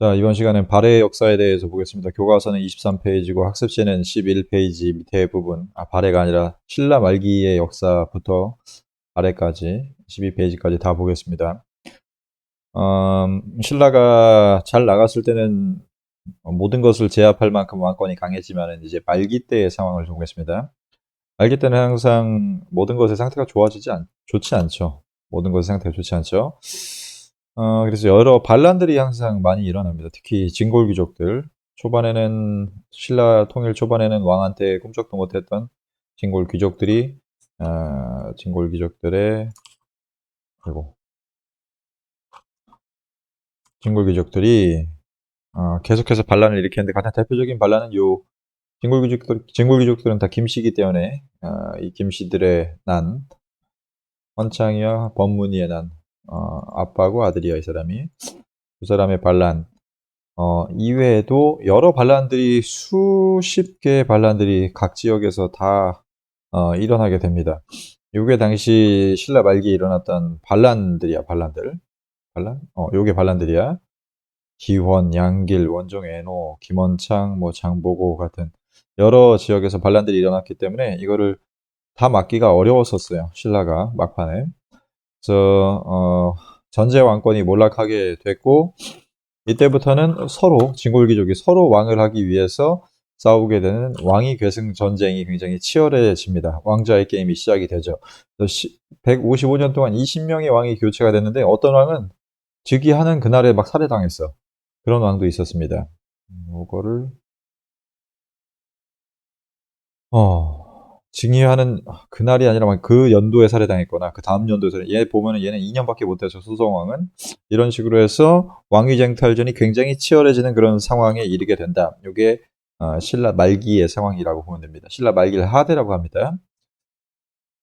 자, 이번 시간엔 발해의 역사에 대해서 보겠습니다. 교과서는 23페이지고 학습지는 11페이지 밑에 부분, 아, 발해가 아니라 신라 말기의 역사부터 발해까지 12페이지까지 다 보겠습니다. 음, 신라가 잘 나갔을 때는 모든 것을 제압할 만큼 왕권이 강했지만은 이제 말기 때의 상황을 좀 보겠습니다. 말기 때는 항상 모든 것의 상태가 좋아지지 않, 좋지 않죠. 모든 것의 상태가 좋지 않죠. 어, 그래서 여러 반란들이 항상 많이 일어납니다. 특히 진골 귀족들. 초반에는 신라 통일 초반에는 왕한테 꿈쩍도 못했던 진골 귀족들이 어, 진골 귀족들의 그리고 진골 귀족들이 어, 계속해서 반란을 일으켰는데 가장 대표적인 반란은 요 진골 귀족들 진골 귀족들은 다 김씨이기 때문에 어, 이 김씨들의 난 헌창이와 법문이의 난 어, 아빠고 아들이야 이 사람이. 두 사람의 반란. 어, 이외에도 여러 반란들이 수십 개의 반란들이 각 지역에서 다 어, 일어나게 됩니다. 요게 당시 신라 말기에 일어났던 반란들이야 반란들. 반란? 어 요게 반란들이야. 기원, 양길, 원종, 애노, 김원창, 뭐 장보고 같은 여러 지역에서 반란들이 일어났기 때문에 이거를 다 막기가 어려웠었어요 신라가 막판에 그래서 어, 전제 왕권이 몰락하게 됐고 이때부터는 서로 진골귀족이 서로 왕을 하기 위해서 싸우게 되는 왕위 계승 전쟁이 굉장히 치열해집니다. 왕좌의 게임이 시작이 되죠. 155년 동안 20명의 왕이 교체가 됐는데 어떤 왕은 즉위하는 그날에 막 살해당했어. 그런 왕도 있었습니다. 이거를 어 증여하는 그날이 아니라 그 연도에 살해당했거나 그 다음 연도에 살해. 얘 보면은 얘는 2년밖에 못해서 소송왕은 이런 식으로 해서 왕위쟁탈전이 굉장히 치열해지는 그런 상황에 이르게 된다. 이게 어, 신라 말기의 상황이라고 보면 됩니다. 신라 말기를 하대라고 합니다.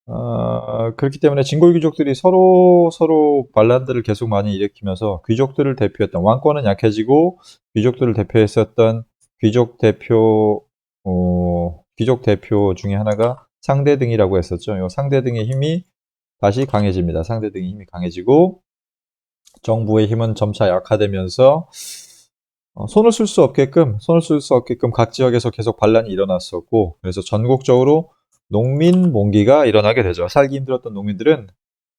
어, 그렇기 때문에 진골 귀족들이 서로 서로 반란들을 계속 많이 일으키면서 귀족들을 대표했던 왕권은 약해지고 귀족들을 대표했었던 귀족 대표 어, 귀족 대표 중에 하나가 상대 등이라고 했었죠. 이 상대 등의 힘이 다시 강해집니다. 상대 등의 힘이 강해지고 정부의 힘은 점차 약화되면서 어, 손을 쓸 수 없게끔 손을 쓸 수 없게끔 각 지역에서 계속 반란이 일어났었고 그래서 전국적으로 농민 봉기가 일어나게 되죠. 살기 힘들었던 농민들은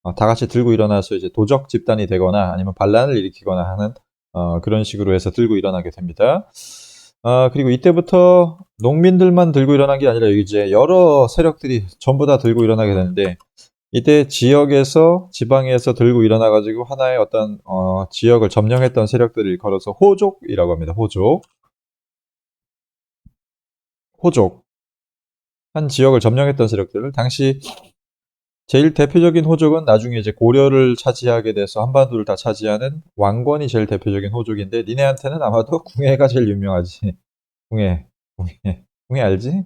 어, 다 같이 들고 일어나서 이제 도적 집단이 되거나 아니면 반란을 일으키거나 하는 어, 그런 식으로 해서 들고 일어나게 됩니다. 아, 그리고 이때부터 농민들만 들고 일어난 게 아니라 이제 여러 세력들이 전부 다 들고 일어나게 되는데 이때 지역에서 지방에서 들고 일어나 가지고 하나의 어떤 어, 지역을 점령했던 세력들을 걸어서 호족이라고 합니다. 호족. 호족. 한 지역을 점령했던 세력들. 당시 제일 대표적인 호족은 나중에 이제 고려를 차지하게 돼서 한반도를 다 차지하는 왕권이 제일 대표적인 호족인데 니네한테는 아마도 궁예가 제일 유명하지. 궁예, 궁예, 궁예 알지?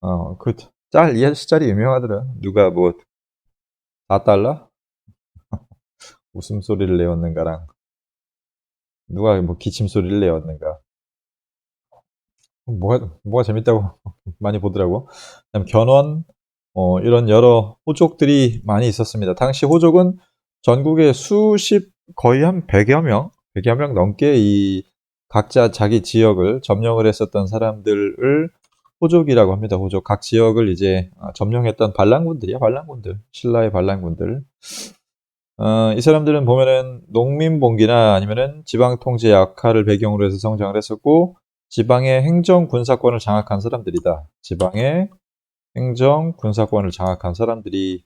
어, 그 짤, 이 짤이 유명하더라. 누가 뭐 4달러? 웃음소리를 내었는가랑 누가 뭐 기침소리를 내었는가. 뭐가, 뭐가 재밌다고 많이 보더라고. 그다음 견원, 어, 이런 여러 호족들이 많이 있었습니다. 당시 호족은 전국에 수십, 거의 한 100여 명, 100여 명 넘게 이 각자 자기 지역을 점령을 했었던 사람들을 호족이라고 합니다. 호족. 각 지역을 이제 아, 점령했던 반란군들이야, 반란군들. 신라의 반란군들. 어, 이 사람들은 보면은 농민봉기나 아니면은 지방 통제 약화를 배경으로 해서 성장을 했었고, 지방의 행정 군사권을 장악한 사람들이다. 지방의 행정, 군사권을 장악한 사람들이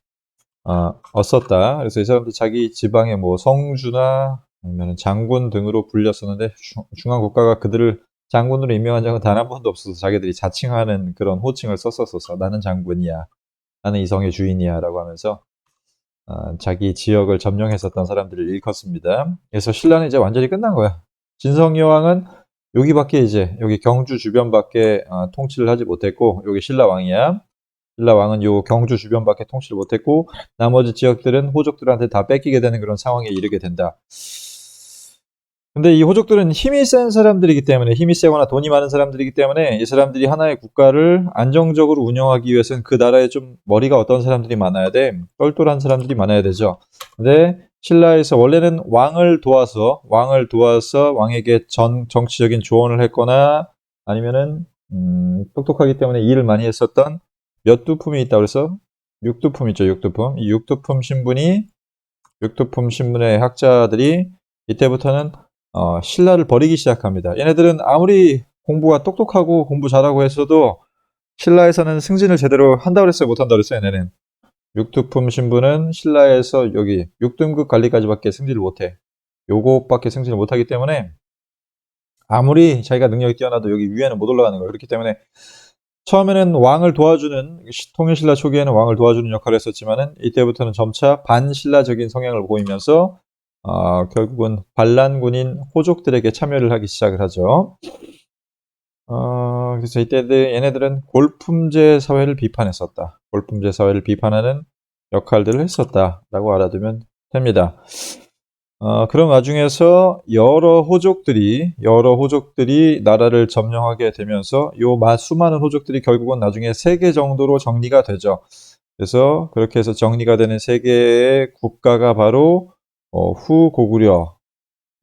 어, 얻었다. 그래서 이 사람들 자기 지방의 뭐 성주나 아니면 장군 등으로 불렸었는데 중앙 국가가 그들을 장군으로 임명한 적은 단 한 번도 없어서 자기들이 자칭하는 그런 호칭을 썼었어서 나는 장군이야, 나는 이성의 주인이야라고 하면서 어, 자기 지역을 점령했었던 사람들을 일컫습니다. 그래서 신라는 이제 완전히 끝난 거야. 진성 여왕은 여기밖에 이제 여기 경주 주변밖에 어, 통치를 하지 못했고 여기 신라 왕이야. 신라 왕은 요 경주 주변밖에 통치를 못했고 나머지 지역들은 호족들한테 다 뺏기게 되는 그런 상황에 이르게 된다. 근데 이 호족들은 힘이 센 사람들이기 때문에 힘이 세거나 돈이 많은 사람들이기 때문에 이 사람들이 하나의 국가를 안정적으로 운영하기 위해서는 그 나라에 좀 머리가 어떤 사람들이 많아야 돼 똘똘한 사람들이 많아야 되죠. 근데 신라에서 원래는 왕을 도와서 왕을 도와서 왕에게 전 정치적인 조언을 했거나 아니면은 음, 똑똑하기 때문에 일을 많이 했었던 몇 두품이 있다 그래서 육두품 있죠 육두품 이 육두품 신분이 육두품 신분의 학자들이 이때부터는 어, 신라를 버리기 시작합니다. 얘네들은 아무리 공부가 똑똑하고 공부 잘하고 했어도 신라에서는 승진을 제대로 한다고 그랬어요 못한다고 그랬어요 얘네는 육두품 신분은 신라에서 여기 6등급 관리까지밖에 승진을 못해. 요것밖에 승진을 못하기 때문에 아무리 자기가 능력이 뛰어나도 여기 위에는 못 올라가는 거예요. 그렇기 때문에 처음에는 왕을 도와주는 통일신라 초기에는 왕을 도와주는 역할을 했었지만은 이때부터는 점차 반신라적인 성향을 보이면서 어, 결국은 반란군인 호족들에게 참여를 하기 시작을 하죠. 어, 그래서 이때 얘네들은 골품제 사회를 비판했었다. 골품제 사회를 비판하는 역할들을 했었다라고 알아두면 됩니다. 어, 그런 와중에서 여러 호족들이 여러 호족들이 나라를 점령하게 되면서 요 수많은 호족들이 결국은 나중에 세 개 정도로 정리가 되죠. 그래서 그렇게 해서 정리가 되는 세 개의 국가가 바로 어, 후고구려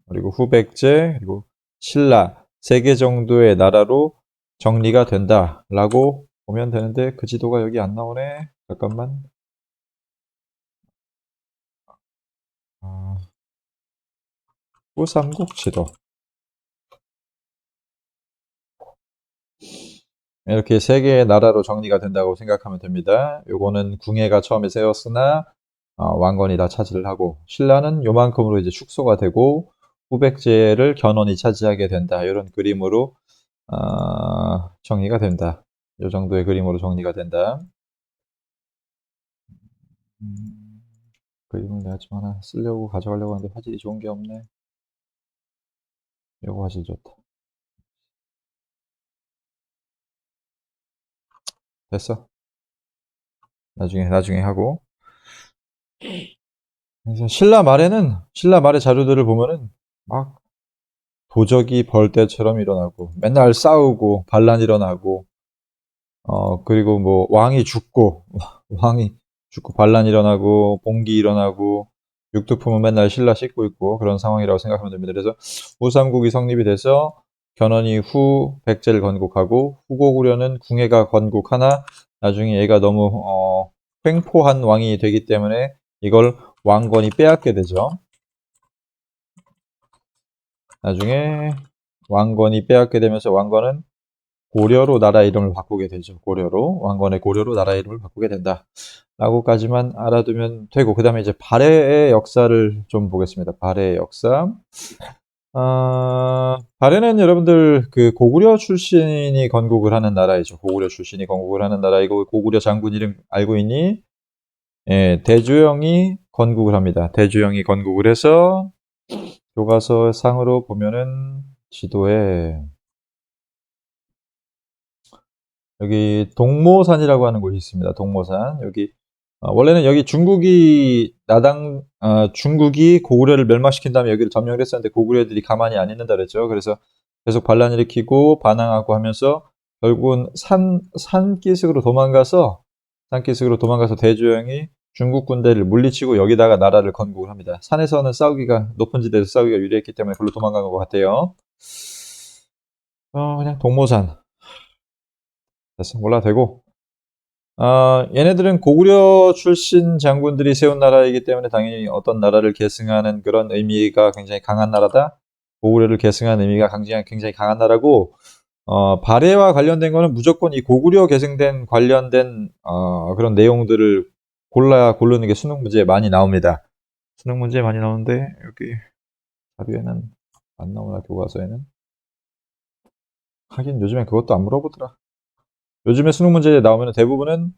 그리고 후백제 그리고 신라 세 개 정도의 나라로 정리가 된다라고 보면 되는데 그 지도가 여기 안 나오네. 잠깐만. 후삼국 지도. 이렇게 세 개의 나라로 정리가 된다고 생각하면 됩니다. 요거는 궁예가 처음에 세웠으나 어, 왕건이 다 차지를 하고 신라는 요만큼으로 이제 축소가 되고 후백제를 견훤이 차지하게 된다. 이런 그림으로 어, 정리가 된다. 이 정도의 그림으로 정리가 된다. 음, 그림을 내가 좀 하나 쓰려고 가져가려고 하는데 화질이 좋은 게 없네. 이거 화질 좋다. 됐어. 나중에 나중에 하고. 그래서 신라 말에는 신라 말의 자료들을 보면은 막 도적이 벌떼처럼 일어나고 맨날 싸우고 반란 일어나고 어 그리고 뭐 왕이 죽고 왕이 죽고 반란 일어나고 봉기 일어나고 육두품은 맨날 신라 씻고 있고 그런 상황이라고 생각하면 됩니다. 그래서 우삼국이 성립이 돼서 견훤이 후 백제를 건국하고 후고구려는 궁예가 건국하나 나중에 얘가 너무 어, 횡포한 왕이 되기 때문에 이걸 왕건이 빼앗게 되죠. 나중에 왕건이 빼앗게 되면서 왕건은 고려로 나라 이름을 바꾸게 되죠. 고려로 왕건의 고려로 나라 이름을 바꾸게 된다. 라고까지만 알아두면 되고 그 다음에 이제 발해의 역사를 좀 보겠습니다. 발해의 역사. 아, 발해는 여러분들 그 고구려 출신이 건국을 하는 나라이죠. 고구려 출신이 건국을 하는 나라이고 고구려 장군 이름 알고 있니? 예, 대주영이 건국을 합니다. 대주영이 건국을 해서 교과서 상으로 보면은 지도에 여기 동모산이라고 하는 곳이 있습니다. 동모산 여기 어, 원래는 여기 중국이 나당 어, 중국이 고구려를 멸망시킨 다음에 여기를 점령을 했었는데 고구려들이 가만히 안 있는다 그랬죠. 그래서 계속 반란 일으키고 반항하고 하면서 결국은 산 산기슭으로 도망가서 산기슭으로 도망가서 대주영이 중국 군대를 물리치고 여기다가 나라를 건국을 합니다. 산에서는 싸우기가 높은 지대에서 싸우기가 유리했기 때문에 별로 도망간 것 같아요. 어, 그냥 동모산 됐어 몰라 되고 어, 얘네들은 고구려 출신 장군들이 세운 나라이기 때문에 당연히 어떤 나라를 계승하는 그런 의미가 굉장히 강한 나라다. 고구려를 계승하는 의미가 굉장히, 굉장히 강한 나라고 어, 발해와 관련된 거는 무조건 이 고구려 계승된 관련된 어, 그런 내용들을 골라야 고르는 게 수능 문제에 많이 나옵니다. 수능 문제에 많이 나오는데 여기 자료에는 안 나오나 교과서에는 하긴 요즘에 그것도 안 물어보더라. 요즘에 수능 문제에 나오면 대부분은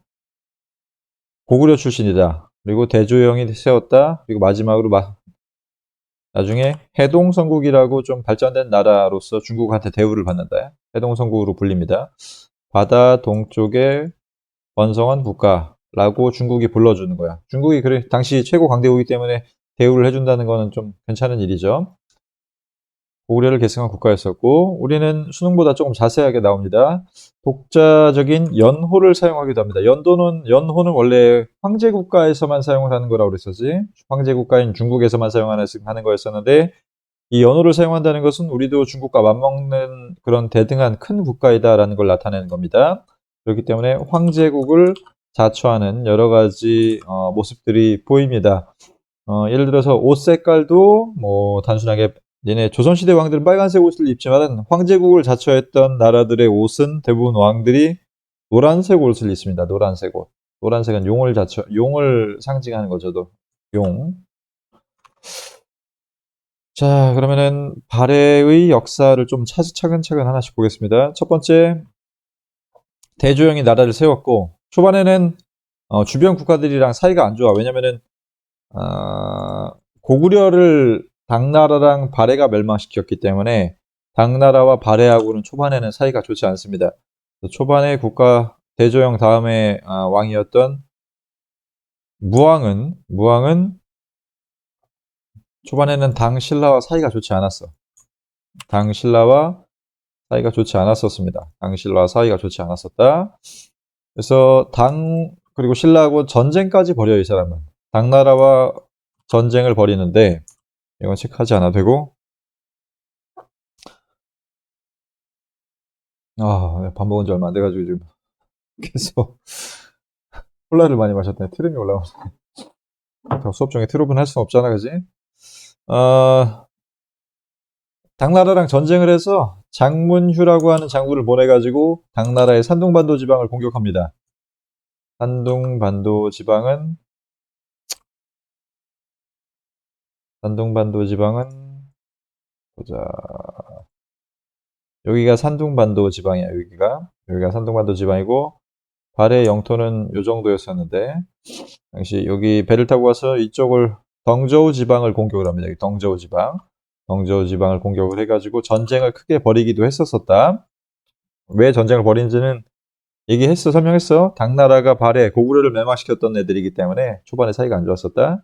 고구려 출신이다. 그리고 대조영이 세웠다. 그리고 마지막으로 마, 나중에 해동성국이라고 좀 발전된 나라로서 중국한테 대우를 받는다. 해동성국으로 불립니다. 바다 동쪽에 번성한 국가. 라고 중국이 불러주는 거야. 중국이 그래 당시 최고 강대국이기 때문에 대우를 해준다는 거는 좀 괜찮은 일이죠. 고구려를 계승한 국가였었고 우리는 수능보다 조금 자세하게 나옵니다. 독자적인 연호를 사용하기도 합니다. 연도는 연호는 원래 황제 국가에서만 사용하는 거라고 그랬었지. 황제 국가인 중국에서만 사용하는 하는 거였었는데 이 연호를 사용한다는 것은 우리도 중국과 맞먹는 그런 대등한 큰 국가이다라는 걸 나타내는 겁니다. 그렇기 때문에 황제국을 자처하는 여러 가지 어, 모습들이 보입니다. 어, 예를 들어서 옷 색깔도 뭐 단순하게 얘네 조선시대 왕들은 빨간색 옷을 입지만 황제국을 자처했던 나라들의 옷은 대부분 왕들이 노란색 옷을 입습니다. 노란색 옷. 노란색은 용을 자처, 용을 상징하는 거죠. 용. 자, 그러면은 발해의 역사를 좀 차근차근 하나씩 보겠습니다. 첫 번째, 대조영이 나라를 세웠고 초반에는 어, 주변 국가들이랑 사이가 안 좋아. 왜냐면은 어, 고구려를 당나라랑 발해가 멸망시켰기 때문에 당나라와 발해하고는 초반에는 사이가 좋지 않습니다. 초반에 국가 대조영 다음에 어, 왕이었던 무왕은 무왕은 초반에는 당 신라와 사이가 좋지 않았어. 당 신라와 사이가 좋지 않았었습니다. 당 신라와 사이가 좋지 않았었다. 그래서 당 그리고 신라하고 전쟁까지 벌여요 이 사람은. 당나라와 전쟁을 벌이는데 이건 체크하지 않아도 되고 아, 밥 먹은 지 얼마 안 돼가지고 지금 계속 콜라를 많이 마셨더니 트름이 올라오네. 수업 중에 트름은 할 수는 없잖아, 그지? 어, 당나라랑 전쟁을 해서 장문휴라고 하는 장군을 보내가지고 당나라의 산둥반도 지방을 공격합니다. 산둥반도 지방은 산둥반도 지방은 보자. 여기가 산둥반도 지방이야. 여기가 여기가 산둥반도 지방이고 발해 영토는 요 정도였었는데 당시 여기 배를 타고 가서 이쪽을 덩저우 지방을 공격을 합니다. 여기 덩저우 지방. 덩저우 지방을 공격을 해가지고 전쟁을 크게 벌이기도 했었었다. 왜 전쟁을 벌인지는 얘기했어, 설명했어. 당나라가 발해 고구려를 멸망시켰던 애들이기 때문에 초반에 사이가 안 좋았었다.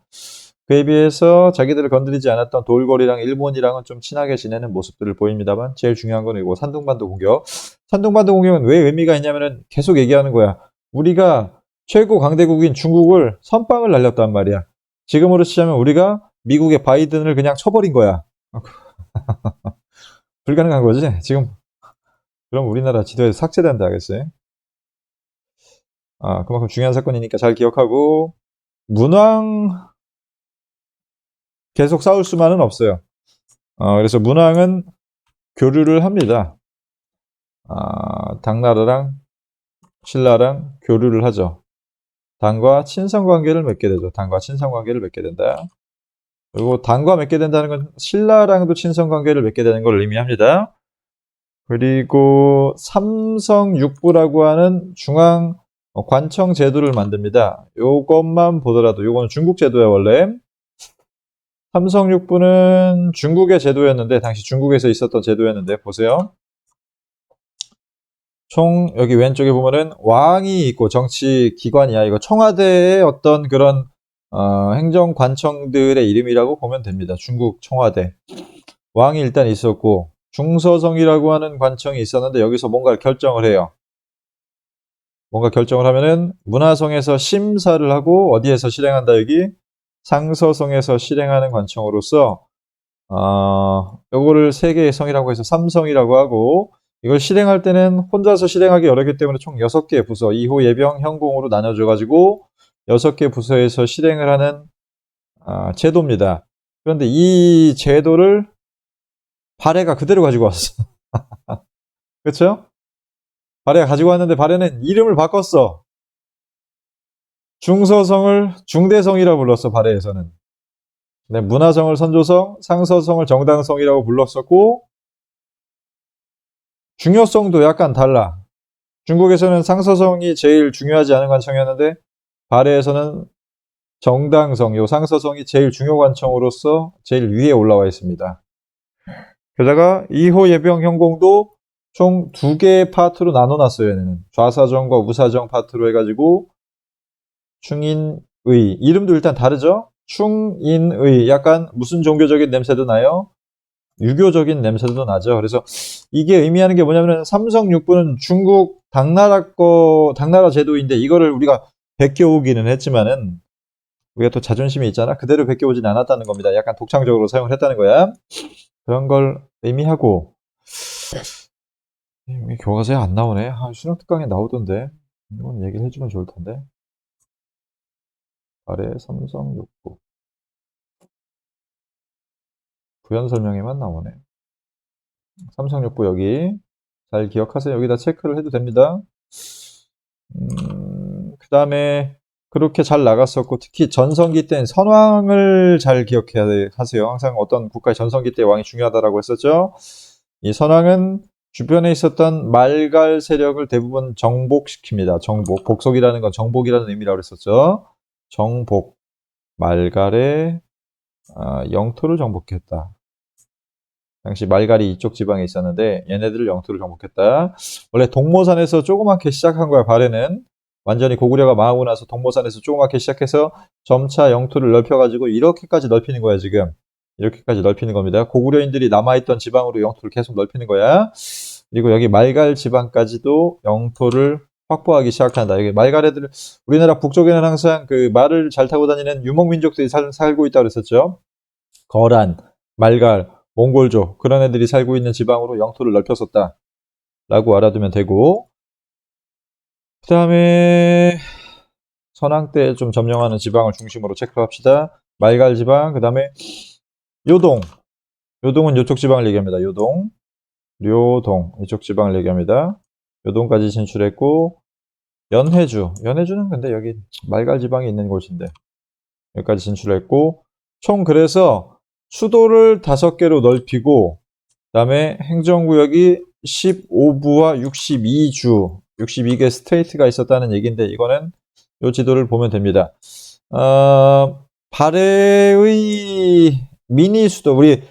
그에 비해서 자기들을 건드리지 않았던 돌고리랑 일본이랑은 좀 친하게 지내는 모습들을 보입니다만 제일 중요한 건 이거 산둥반도 공격. 산둥반도 공격은 왜 의미가 있냐면은 계속 얘기하는 거야. 우리가 최고 강대국인 중국을 선빵을 날렸단 말이야. 지금으로 치자면 우리가 미국의 바이든을 그냥 쳐버린 거야. 불가능한 거지? 지금 그럼 우리나라 지도에서 삭제된다 하겠어요? 아, 그만큼 중요한 사건이니까 잘 기억하고 문왕 계속 싸울 수만은 없어요. 어, 그래서 문왕은 교류를 합니다. 아, 당나라랑 신라랑 교류를 하죠. 당과 친선 관계를 맺게 되죠. 당과 친선 관계를 맺게 된다. 그리고 당과 맺게 된다는 건 신라랑도 친선 관계를 맺게 되는 걸 의미합니다. 그리고 삼성육부라고 하는 중앙 관청 제도를 만듭니다. 요것만 보더라도 요거는 중국 제도야 원래. 삼성육부는 중국의 제도였는데 당시 중국에서 있었던 제도였는데 보세요. 총 여기 왼쪽에 보면은 왕이 있고 정치 기관이야. 이거 청와대의 어떤 그런 어, 행정관청들의 이름이라고 보면 됩니다. 중국 청와대. 왕이 일단 있었고 중서성이라고 하는 관청이 있었는데 여기서 뭔가를 결정을 해요. 뭔가 결정을 하면은 문화성에서 심사를 하고 어디에서 실행한다 여기 상서성에서 실행하는 관청으로서 어, 요거를 세 개의 성이라고 해서 삼성이라고 하고 이걸 실행할 때는 혼자서 실행하기 어렵기 때문에 총 6개의 부서, 2호 예병, 현공으로 나눠져 가지고 6개 부서에서 실행을 하는 아, 제도입니다. 그런데 이 제도를 발해가 그대로 가지고 왔어. 그렇죠? 발해가 가지고 왔는데 발해는 이름을 바꿨어. 중서성을 중대성이라 불렀어, 발해에서는. 네, 문화성을 선조성, 상서성을 정당성이라고 불렀었고 중요성도 약간 달라. 중국에서는 상서성이 제일 중요하지 않은 관청이었는데 발해에서는 정당성, 요 상서성이 제일 중요 관청으로서 제일 위에 올라와 있습니다. 게다가 2호 예병 현공도 총 두 개의 파트로 나눠놨어요. 얘는 좌사정과 우사정 파트로 해가지고 충인의 이름도 일단 다르죠. 충인의 약간 무슨 종교적인 냄새도 나요. 유교적인 냄새도 나죠. 그래서 이게 의미하는 게 뭐냐면 삼성 육부는 중국 당나라 거 당나라 제도인데 이거를 우리가 베껴오기는 했지만은 우리가 또 자존심이 있잖아. 그대로 베껴오진 않았다는 겁니다. 약간 독창적으로 사용을 했다는 거야. 그런 걸 의미하고 이 교과서에 안 나오네. 아, 수능 특강에 나오던데. 이건 얘기를 해주면 좋을 텐데. 아래 삼성 욕구. 부연 설명에만 나오네. 삼성 욕구 여기. 잘 기억하세요. 여기다 체크를 해도 됩니다. 음, 그 다음에 그렇게 잘 나갔었고 특히 전성기 때는 선왕을 잘 기억해야 하세요. 항상 어떤 국가의 전성기 때 왕이 중요하다라고 했었죠. 이 선왕은 주변에 있었던 말갈 세력을 대부분 정복시킵니다. 정복. 복속이라는 건 정복이라는 의미라고 했었죠. 정복. 말갈의 아, 영토를 정복했다. 당시 말갈이 이쪽 지방에 있었는데 얘네들을 영토를 정복했다. 원래 동모산에서 조그맣게 시작한 거야, 발해는. 완전히 고구려가 망하고 나서 동모산에서 조그맣게 시작해서 점차 영토를 넓혀가지고 이렇게까지 넓히는 거야, 지금. 이렇게까지 넓히는 겁니다. 고구려인들이 남아있던 지방으로 영토를 계속 넓히는 거야. 그리고 여기 말갈 지방까지도 영토를 확보하기 시작한다. 여기 말갈 애들, 우리나라 북쪽에는 항상 그 말을 잘 타고 다니는 유목 민족들이 살, 살고 있다고 그랬었죠. 거란, 말갈, 몽골족, 그런 애들이 살고 있는 지방으로 영토를 넓혔었다. 라고 알아두면 되고, 그 다음에 선왕 때 좀 점령하는 지방을 중심으로 체크합시다. 말갈 지방, 그 다음에 요동. 요동은 요쪽 지방을 얘기합니다. 요동. 료동. 이쪽 지방을 얘기합니다. 요동까지 진출했고, 연해주. 연해주는 근데 여기 말갈 지방이 있는 곳인데, 여기까지 진출했고, 총 그래서 수도를 다섯 개로 넓히고, 그 다음에 행정구역이 15부와 62주, 62개 스테이트가 있었다는 얘기인데, 이거는 이 지도를 보면 됩니다. 어, 발해의 미니 수도, 우리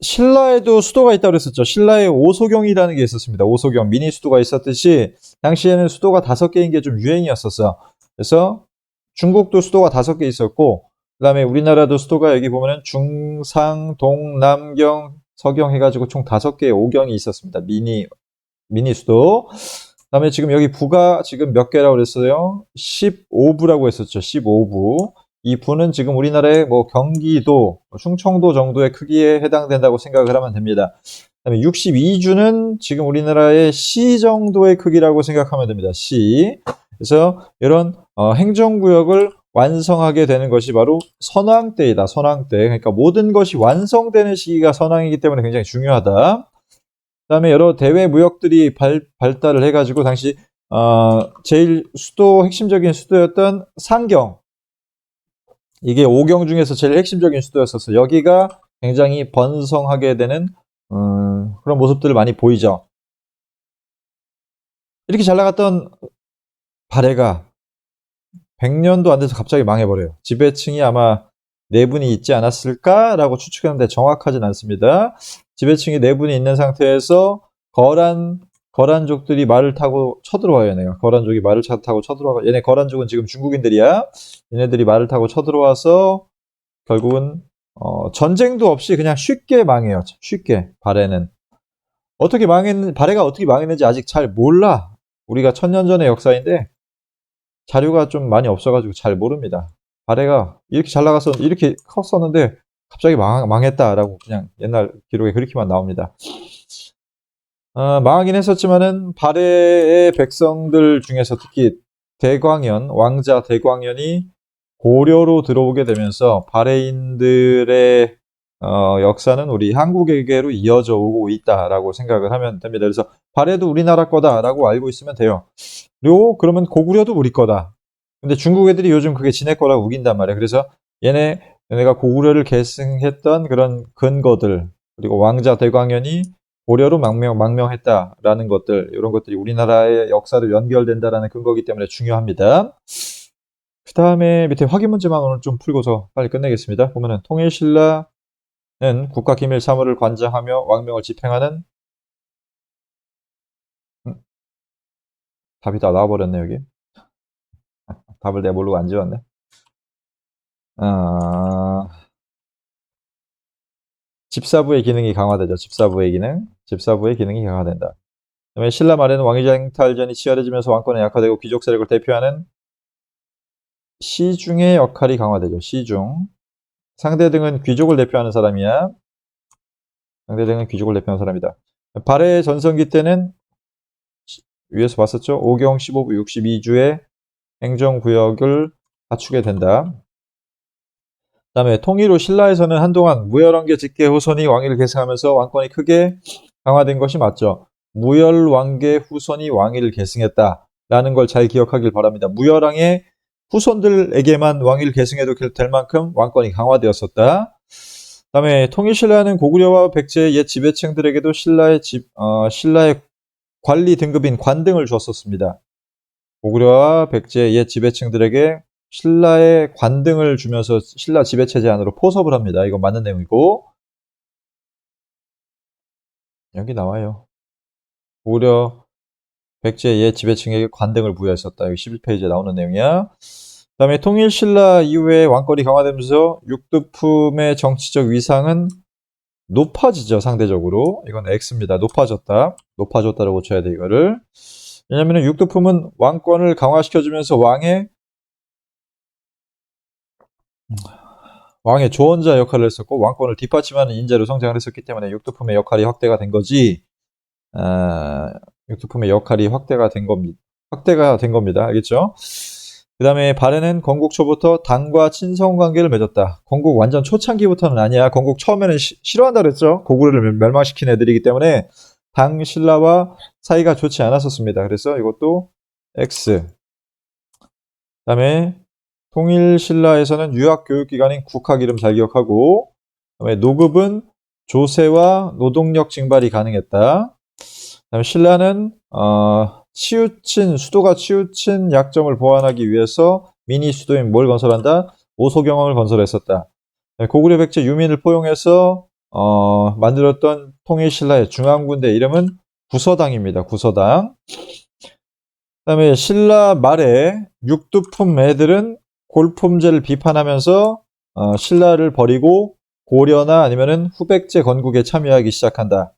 신라에도 수도가 있다고 그랬었죠. 신라에 오소경이라는 게 있었습니다. 오소경, 미니 수도가 있었듯이, 당시에는 수도가 다섯 개인 게 좀 유행이었었어. 그래서 중국도 수도가 다섯 개 있었고, 그 다음에 우리나라도 수도가 여기 보면은 중상, 동, 남경, 서경 해가지고 총 다섯 개의 오경이 있었습니다. 미니, 미니 수도. 그 다음에 지금 여기 부가 지금 몇 개라고 그랬어요? 15부라고 했었죠. 15부. 이 부는 지금 우리나라의 뭐 경기도, 충청도 정도의 크기에 해당된다고 생각을 하면 됩니다. 그 다음에 62주는 지금 우리나라의 시 정도의 크기라고 생각하면 됩니다. 시. 그래서 이런 어, 행정구역을 완성하게 되는 것이 바로 선왕 때이다. 선왕 때. 그러니까 모든 것이 완성되는 시기가 선왕이기 때문에 굉장히 중요하다. 그다음에 여러 대외 무역들이 발, 발달을 해가지고 당시 어, 제일 수도 핵심적인 수도였던 상경 이게 오경 중에서 제일 핵심적인 수도였었어. 여기가 굉장히 번성하게 되는 음, 그런 모습들을 많이 보이죠. 이렇게 잘 나갔던 발해가 100년도 안 돼서 갑자기 망해버려요. 지배층이 아마 내분이 있지 않았을까라고 추측하는데 정확하진 않습니다. 지배층이 내분이 있는 상태에서 거란 거란족들이 말을 타고 쳐들어와요, 얘네가. 거란족이 말을 타고 쳐들어와. 얘네 거란족은 지금 중국인들이야. 얘네들이 말을 타고 쳐들어와서 결국은 어, 전쟁도 없이 그냥 쉽게 망해요. 쉽게 발해는 어떻게 망했는 발해가 어떻게 망했는지 아직 잘 몰라. 우리가 천년 전의 역사인데 자료가 좀 많이 없어가지고 잘 모릅니다. 발해가 이렇게 잘 나가서 이렇게 컸었는데 갑자기 망, 망했다라고 그냥 옛날 기록에 그렇게만 나옵니다. 어, 망하긴 했었지만은 발해의 백성들 중에서 특히 대광현 왕자 대광현이 고려로 들어오게 되면서 발해인들의 어, 역사는 우리 한국에게로 이어져 오고 있다라고 생각을 하면 됩니다. 그래서 발해도 우리나라 거다라고 알고 있으면 돼요. 그리고 그러면 고구려도 우리 거다. 근데 중국 애들이 요즘 그게 지네 거라고 우긴단 말이에요. 그래서 얘네 얘네가 고구려를 계승했던 그런 근거들 그리고 왕자 대광현이 고려로 망명, 망명했다라는 것들 이런 것들이 우리나라의 역사로 연결된다라는 근거기 때문에 중요합니다. 그 다음에 밑에 확인 문제만 오늘 좀 풀고서 빨리 끝내겠습니다. 보면은 통일신라 는 국가기밀 사무를 관장하며 왕명을 집행하는 음, 답이 다 나와버렸네 여기 답을 내가 모르고 안 지웠네. 아... 집사부의 기능이 강화되죠. 집사부의 기능, 집사부의 기능이 강화된다. 그다음에 신라 말에는 왕위장 탈전이 치열해지면서 왕권이 약화되고 귀족 세력을 대표하는 시중의 역할이 강화되죠. 시중. 상대 등은 귀족을 대표하는 사람이야. 상대 등은 귀족을 대표하는 사람이다. 발해 전성기 때는 위에서 봤었죠. 5경 15부 62주의 행정구역을 갖추게 된다. 그 다음에 통일 후 신라에서는 한동안 무열왕계 직계 후손이 왕위를 계승하면서 왕권이 크게 강화된 것이 맞죠. 무열왕계 후손이 왕위를 계승했다라는 걸 잘 기억하길 바랍니다. 무열왕의 후손들에게만 왕위를 계승해도 될 만큼 왕권이 강화되었었다. 그다음에 통일신라는 고구려와 백제 옛 지배층들에게도 신라의 집, 어, 신라의 관리 등급인 관등을 주었었습니다. 고구려와 백제 옛 지배층들에게 신라의 관등을 주면서 신라 지배체제 안으로 포섭을 합니다. 이건 맞는 내용이고 여기 나와요. 고구려 백제 옛 지배층에게 관등을 부여했었다. 여기 11페이지에 나오는 내용이야. 그 다음에 통일신라 이후에 왕권이 강화되면서 육두품의 정치적 위상은 높아지죠, 상대적으로. 이건 X입니다. 높아졌다. 높아졌다라고 쳐야 돼, 이거를. 왜냐면 육두품은 왕권을 강화시켜주면서 왕의 왕의 조언자 역할을 했었고 왕권을 뒷받침하는 인재로 성장을 했었기 때문에 육두품의 역할이 확대가 된 거지 아, 육두품의 역할이 확대가 된 겁니다. 확대가 된 겁니다. 알겠죠? 그 다음에 발해는 건국 초부터 당과 친성 관계를 맺었다. 건국 완전 초창기부터는 아니야. 건국 처음에는 시, 싫어한다 그랬죠. 고구려를 멸망시킨 애들이기 때문에 당 신라와 사이가 좋지 않았었습니다. 그래서 이것도 X. 그 다음에 통일 신라에서는 유학 교육 기관인 국학 이름 잘 기억하고 그다음에 노급은 조세와 노동력 증발이 가능했다. 그다음에 신라는 어, 치우친 수도가 치우친 약점을 보완하기 위해서 미니 수도인 뭘 건설한다? 오소경항을 건설했었다. 고구려 백제 유민을 포용해서 어, 만들었던 통일 신라의 중앙군대 이름은 구서당입니다. 구서당. 그 다음에 신라 말에 육두품 애들은 골품제를 비판하면서 어, 신라를 버리고 고려나 아니면은 후백제 건국에 참여하기 시작한다.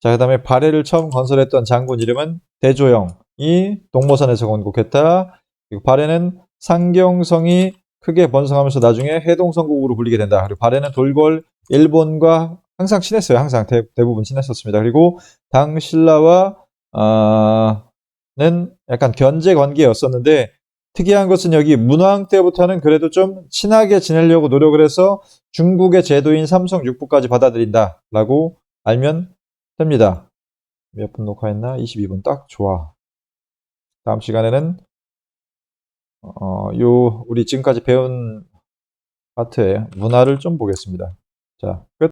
자, 그 다음에 발해를 처음 건설했던 장군 이름은 대조영이 동모산에서 건국했다. 그리고 발해는 상경성이 크게 번성하면서 나중에 해동성국으로 불리게 된다. 그리고 발해는 돌궐 일본과 항상 친했어요. 항상 대, 부분 친했었습니다. 그리고 당 신라와 어, 는 약간 견제 관계였었는데 특이한 것은 여기 문왕 때부터는 그래도 좀 친하게 지내려고 노력을 해서 중국의 제도인 삼성 6부까지 받아들인다 라고 알면 됩니다. 몇 분 녹화했나? 22분 딱 좋아. 다음 시간에는 어, 요 우리 지금까지 배운 파트의 문화를 좀 보겠습니다. 자, 끝.